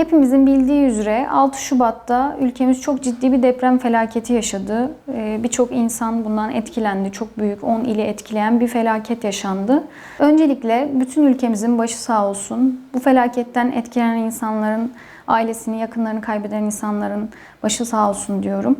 Hepimizin bildiği üzere 6 Şubat'ta ülkemiz çok ciddi bir deprem felaketi yaşadı. Ee, Birçok insan bundan etkilendi. Çok büyük 10 ili etkileyen bir felaket yaşandı. Öncelikle bütün ülkemizin başı sağ olsun. Bu felaketten etkilenen insanların ailesini, yakınlarını kaybeden insanların başı sağ olsun diyorum.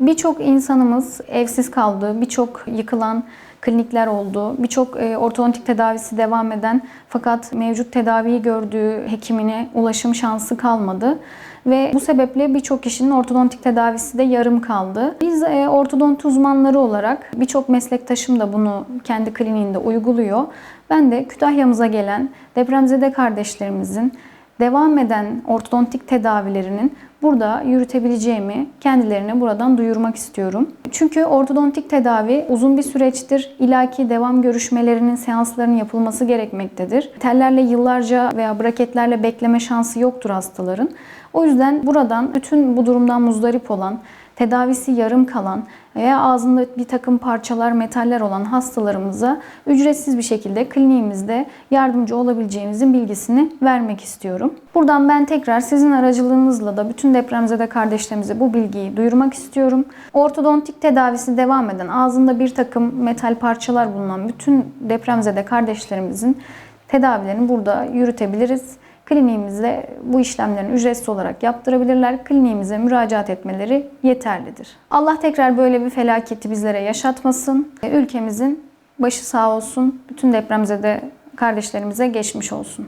Birçok insanımız evsiz kaldı. Birçok yıkılan klinikler oldu. Birçok e, ortodontik tedavisi devam eden fakat mevcut tedaviyi gördüğü hekimine ulaşım şansı kalmadı. Ve bu sebeple birçok kişinin ortodontik tedavisi de yarım kaldı. Biz e, ortodonti uzmanları olarak birçok meslektaşım da bunu kendi kliniğinde uyguluyor. Ben de Kütahya'mıza gelen depremzede kardeşlerimizin devam eden ortodontik tedavilerinin burada yürütebileceğimi kendilerine buradan duyurmak istiyorum. Çünkü ortodontik tedavi uzun bir süreçtir. İlaki devam görüşmelerinin, seanslarının yapılması gerekmektedir. Tellerle yıllarca veya braketlerle bekleme şansı yoktur hastaların. O yüzden buradan bütün bu durumdan muzdarip olan, tedavisi yarım kalan veya ağzında bir takım parçalar, metaller olan hastalarımıza ücretsiz bir şekilde kliniğimizde yardımcı olabileceğimizin bilgisini vermek istiyorum. Buradan ben tekrar sizin aracılığınızla da bütün depremzede kardeşlerimize bu bilgiyi duyurmak istiyorum. Ortodontik tedavisi devam eden, ağzında bir takım metal parçalar bulunan bütün depremzede kardeşlerimizin tedavilerini burada yürütebiliriz. Kliniğimizde bu işlemlerini ücretsiz olarak yaptırabilirler. Kliniğimize müracaat etmeleri yeterlidir. Allah tekrar böyle bir felaketi bizlere yaşatmasın. Ülkemizin başı sağ olsun. Bütün depremzede kardeşlerimize geçmiş olsun.